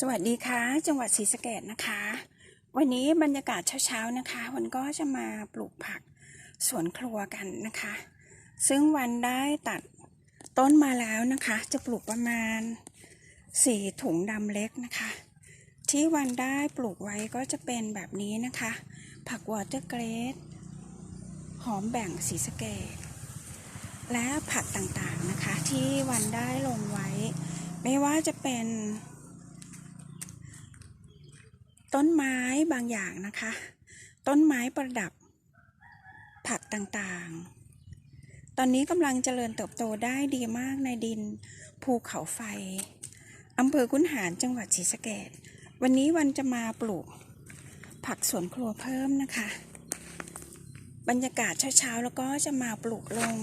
สวัสดีค่ะ จังหวัดศรีสะเกดนะคะ วันนี้บรรยากาศเช้าๆนะคะ วันก็จะมาปลูกผักสวนครัวกันนะคะ ซึ่งวันได้ตัดต้นมาแล้วนะคะ จะปลูกประมาณสี่ถุงดำเล็กนะคะ ที่วันได้ปลูกไว้ก็จะเป็นแบบนี้นะคะ ผักวอเตอร์เกรดหอมแบ่งสีสะเกดและผักต่างๆนะคะที่วันได้ลงไว้ ไม่ว่าจะเป็น ต้นไม้บางอย่างนะคะ ต้นไม้ประดับ ผักต่างๆ ตอนนี้กำลังเจริญเติบโตได้ดีมากในดินภูเขาไฟอำเภอคุนหารจังหวัดศรีสะเกดวันนี้วันจะมาปลูก ผักสวนครัวเพิ่มนะคะ บรรยากาศเช้าๆแล้วก็จะมาปลูกลง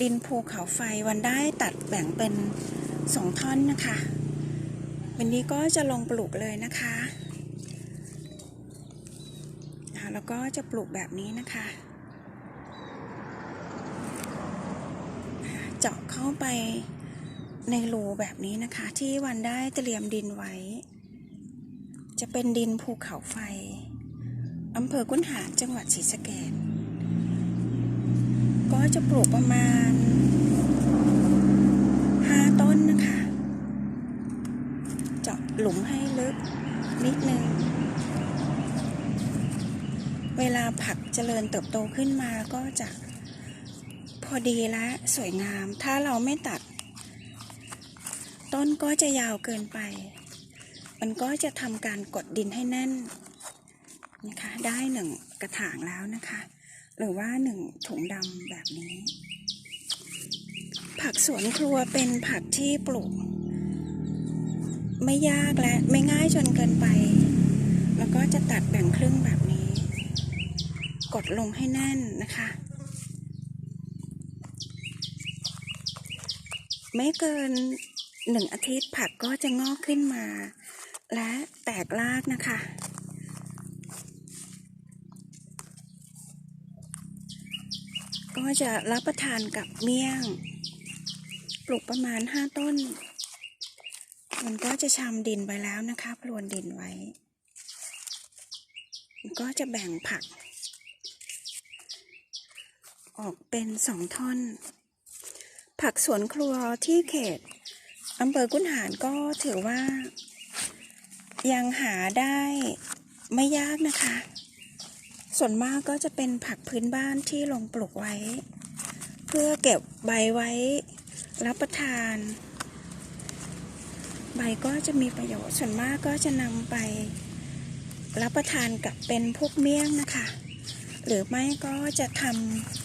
ดินภูเขาไฟวันได้ตัดแบ่งเป็นสองท่อนนะคะ วันนี้ก็จะลงปลูกเลยนะคะ แล้วก็จะปลูกแบบนี้นะคะ เจาะเข้าไปในรูแบบนี้นะคะ ที่วันได้เตรียมดินไว้ จะเป็นดินภูเขาไฟอำเภอกุนหารจังหวัดศรีสะเกษก็จะปลูกประมาณห้าต้นนะคะ เจาะหลุมให้ลึกนิดนึง เวลาผักเจริญเติบโตขึ้นมาก็จะพอดีและสวยงาม ถ้าเราไม่ตัด ต้นก็จะยาวเกินไป มันก็จะทำการกดดินให้แน่นนะคะได้หนึ่งกระถางแล้วนะคะ หรือว่าหนึ่งถุงดำแบบนี้ ผักสวนครัวเป็นผักที่ปลูก ไม่ยากและไม่ง่ายจนเกินไป แล้วก็จะตัดแบ่งครึ่งแบบนี้ กดลงให้แน่นนะคะ ไม่เกินหนึ่งอาทิตย์ผักก็จะงอกขึ้นมา และแตกรากนะคะ ก็จะรับประทานกับเมี่ยง ปลูกประมาณห้าต้น มันก็จะชำดินไว้แล้วนะคะ พรวนดินไว้ ก็จะแบ่งผัก ออกเป็นสองท่อน ผักสวนครัวที่เขตอำเภอกุนหารก็ถือว่า ยังหาได้ไม่ยากนะคะ ส่วนมากก็จะเป็นผักพื้นบ้านที่ลงปลูกไว้ เพื่อเก็บใบไว้รับประทาน ใบก็จะมีประโยชน์ส่วนมากก็จะนำไปรับประทานกับเป็นพวกเมี่ยงนะคะ หรือไม่ก็จะทำ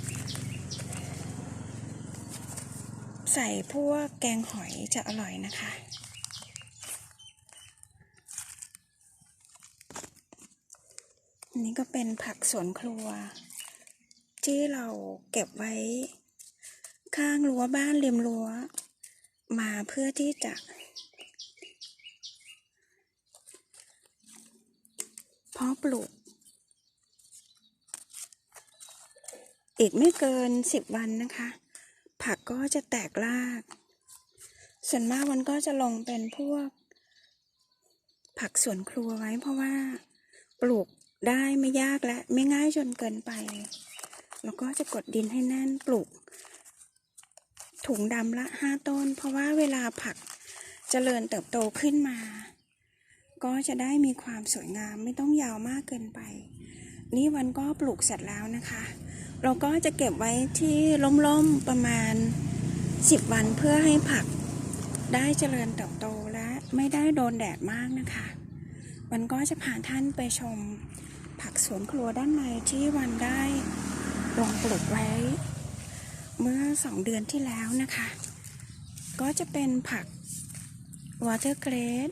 ใส่พวกแกงหอยจะอร่อยนะคะอันนี้ก็เป็นผักสวนครัว ที่เราเก็บไว้ ข้างรั้วบ้านริมรั้ว มาเพื่อที่จะ เพาะปลูก อีกไม่เกินสิบวันนะคะ ผักก็จะแตกราก ส่วนมากมันก็จะลงเป็นพวก ผักสวนครัวไว้เพราะว่า ปลูกได้ไม่ยากและไม่ง่ายจนเกินไป แล้วก็จะกดดินให้แน่นปลูก ถุงดำละห้าต้น เพราะว่าเวลาผักเจริญเติบโตขึ้นมา ก็จะได้มีความสวยงามไม่ต้องยาวมากเกินไป นี่วันก็ปลูกเสร็จแล้วนะคะ เราก็จะเก็บไว้ที่ล่มๆประมาณ 10 วันเพื่อให้ผักได้เจริญเติบโตและไม่ได้โดนแดดมากนะคะ วันก็จะพาท่านไปชมผักสวนครัวด้านในที่วันได้ลงปลูกไว้ เมื่อสองเดือนที่แล้วนะคะ ก็จะเป็นผักวอเตอร์เกรด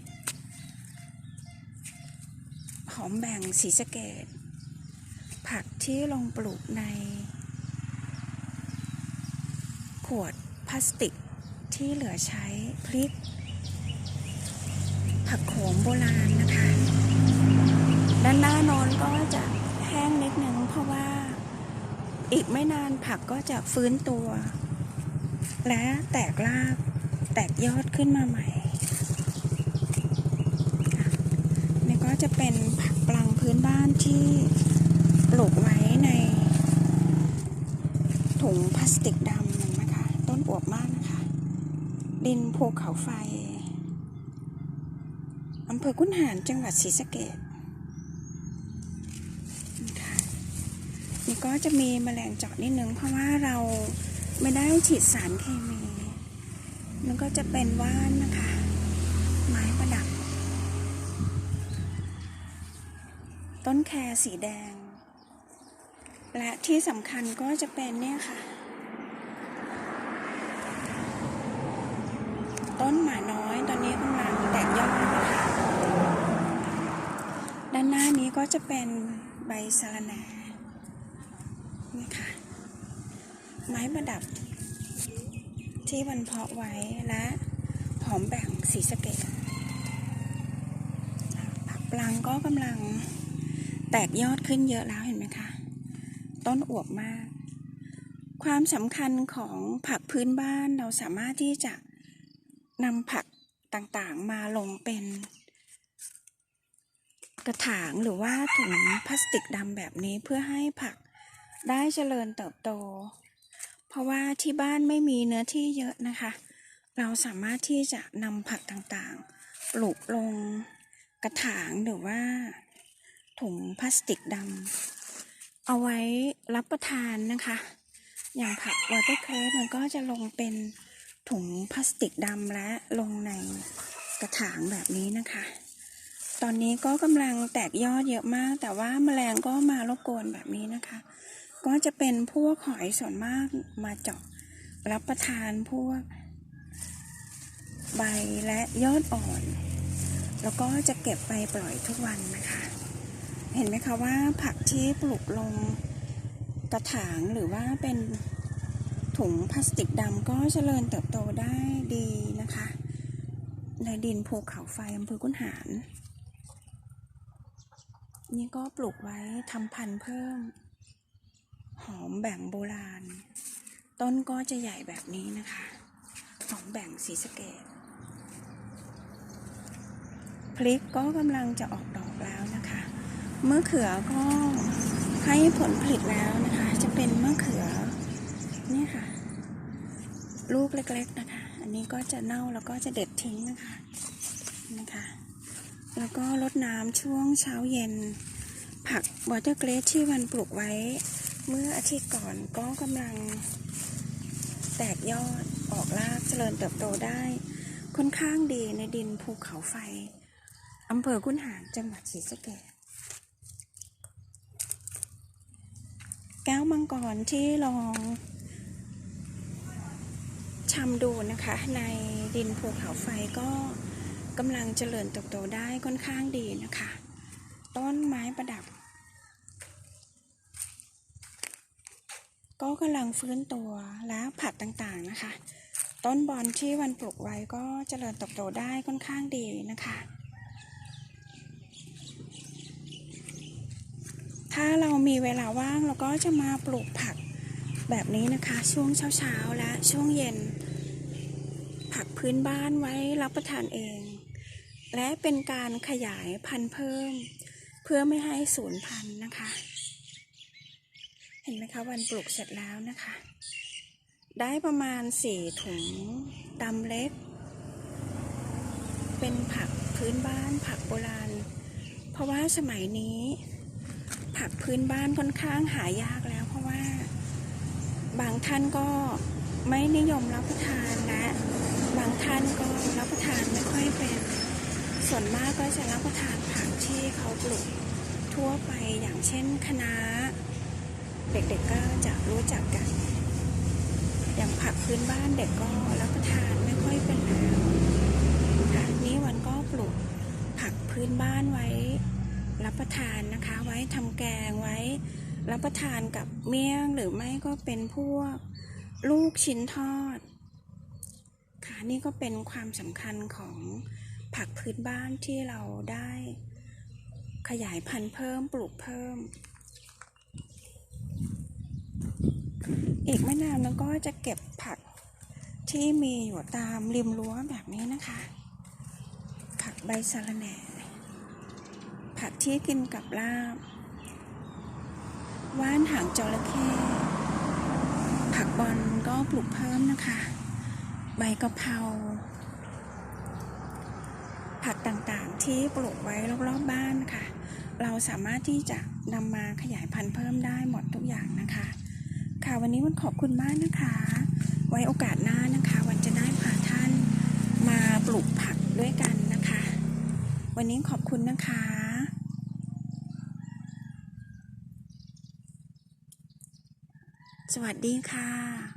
หอมแบ่งสีสเกต ผักที่ลงปลูกใน ขวดพลาสติกที่เหลือใช้พริก ผักโขมโบราณนะคะ ด้านหน้านอนก็จะแห้งนิดนึงเพราะว่าอีกไม่นานผักก็จะฟื้นตัว และแตกรากแตกยอดขึ้นมาใหม่ก็จะเป็นผักปลังพื้นบ้านที่ ปลูกไว้ในถุงพลาสติกดำนะคะ ต้นอวบมากนะคะ ดินภูเขาไฟอำเภอกุนหารจังหวัดศรีสะเกษนะคะนี่ก็จะมีแมลงเจาะนิดนึง เพราะว่าเราไม่ได้ฉีดสารเคมี มันก็จะเป็นว่านนะคะ ไม้ประดับ ต้นแครสีแดง และที่สำคัญก็จะเป็นเนี่ยค่ะ ต้นหมาน้อยตอนนี้กำลังแตกยอดนะคะด้านหน้านี้ก็จะเป็นใบสะระแหน่นี่ค่ะ ไม้ประดับ ที่วันเพาะไว้และหอมแบ่งสีสเกตผักปลังก็กำลังแตกยอดขึ้นเยอะแล้วเห็นไหมคะ ต้นอวบมาก ความสำคัญของผักพื้นบ้านเราสามารถที่จะนำผักต่างๆมาลงเป็น กระถางหรือว่าถุงพลาสติกดำแบบนี้เพื่อให้ผักได้เจริญเติบโต เพราะว่าที่บ้านไม่มีเนื้อที่เยอะนะคะ เราสามารถที่จะนำผักต่างๆ ปลูกลงกระถางหรือว่าถุงพลาสติกดำ เอาไว้รับประทานนะคะ อย่างผักวอเตอร์เครสมันก็จะลงเป็นถุงพลาสติกดำและลงในกระถางแบบนี้นะคะ ตอนนี้ก็กำลังแตกยอดเยอะมาก แต่ว่าแมลงก็มารบกวนแบบนี้นะคะ ก็จะเป็นพวกหอยส่วนมากมาเจาะรับประทานพวก ใบและยอดอ่อน แล้วก็จะเก็บไปปล่อยทุกวันนะคะ เห็นไหมคะว่าผักที่ปลูกลงกระถางหรือว่าเป็นถุงพลาสติกดำก็เจริญเติบโตได้ดีนะคะ ในดินภูเขาไฟอำเภอกุนหารนี่ก็ปลูกไว้ทำพันธุ์เพิ่ม หอมแบ่งโบราณ ต้นก็จะใหญ่แบบนี้นะคะ หอมแบ่งสีสเกตพริกก็กำลังจะออกดอกแล้วนะคะ มะเขือก็ให้ผลผลิตแล้วนะคะ จะเป็นมะเขือเนี่ยค่ะ ลูกเล็กๆนะคะ อันนี้ก็จะเน่าแล้วก็จะเด็ดทิ้งนะคะนะคะ แล้วก็รดน้ำช่วงเช้าเย็น ผักวอเตอร์เกรสที่วันปลูกไว้ เมื่ออาทิตย์ก่อนก็กำลัง แตกยอดออกรากเจริญเติบโตได้ค่อนข้างดีในดินภูเขาไฟอำเภอกุนหารจังหวัดศรีสะเกษ แก้วมังกรที่ลองชำดูนะคะ ในดินภูเขาไฟก็กำลังเจริญเติบโตได้ค่อนข้างดีนะคะ ต้นไม้ประดับ ก็กำลังฟื้นตัวและผักต่างๆนะคะ ต้นบอลที่วันปลูกไว้ก็เจริญเติบโตได้ค่อนข้างดีนะคะ ถ้าเรามีเวลาว่างเราก็จะมาปลูกผักแบบนี้นะคะ ช่วงเช้าๆและช่วงเย็น ผักพื้นบ้านไว้รับประทานเอง และเป็นการขยายพันธุ์เพิ่ม เพื่อไม่ให้สูญพันธุ์นะคะ เห็นไหมคะวันปลูกเสร็จแล้วนะคะ ได้ประมาณสี่ถุงดำเล็ก เป็นผักพื้นบ้านผักโบราณ เพราะว่าสมัยนี้ ผักพื้นบ้านค่อนข้างหายากแล้ว เพราะว่าบางท่านก็ไม่นิยมรับประทานและบางท่านก็รับประทานไม่ค่อยเป็นส่วนมากก็จะรับประทานผักที่เขาปลูกทั่วไปอย่างเช่นคะน้าเด็กๆก็จะรู้จักกัน อย่างผักพื้นบ้านเด็กก็รับประทานไม่ค่อยเป็นแล้วค่ะนี้วันก็ปลูกผักพื้นบ้านไว้ รับประทานนะคะ ไว้ทำแกงไว้ รับประทานกับเมี่ยงหรือไม่ก็เป็นพวกลูกชิ้นทอด ค่ะนี่ก็เป็นความสำคัญของผักพื้นบ้านที่เราได้ขยายพันธุ์เพิ่มปลูกเพิ่ม อีกไม่นานมันก็จะเก็บผักที่มีอยู่ตามริมรั้วแบบนี้นะคะ ผักใบสะระแหน่ ผักที่กินกับลาบ ว่านหางจระเข้ผักบอลก็ปลูกเพิ่มนะคะ ใบกะเพราผักต่างๆที่ปลูกไว้รอบๆบ้านค่ะ เราสามารถที่จะนำมาขยายพันธุ์เพิ่มได้หมดทุกอย่างนะคะ ค่ะวันนี้วันขอบคุณมากนะคะ ไว้โอกาสหน้านะคะ วันจะได้พาท่านมาปลูกผักด้วยกันนะคะ วันนี้ขอบคุณนะคะ ส วัสดีค่ะ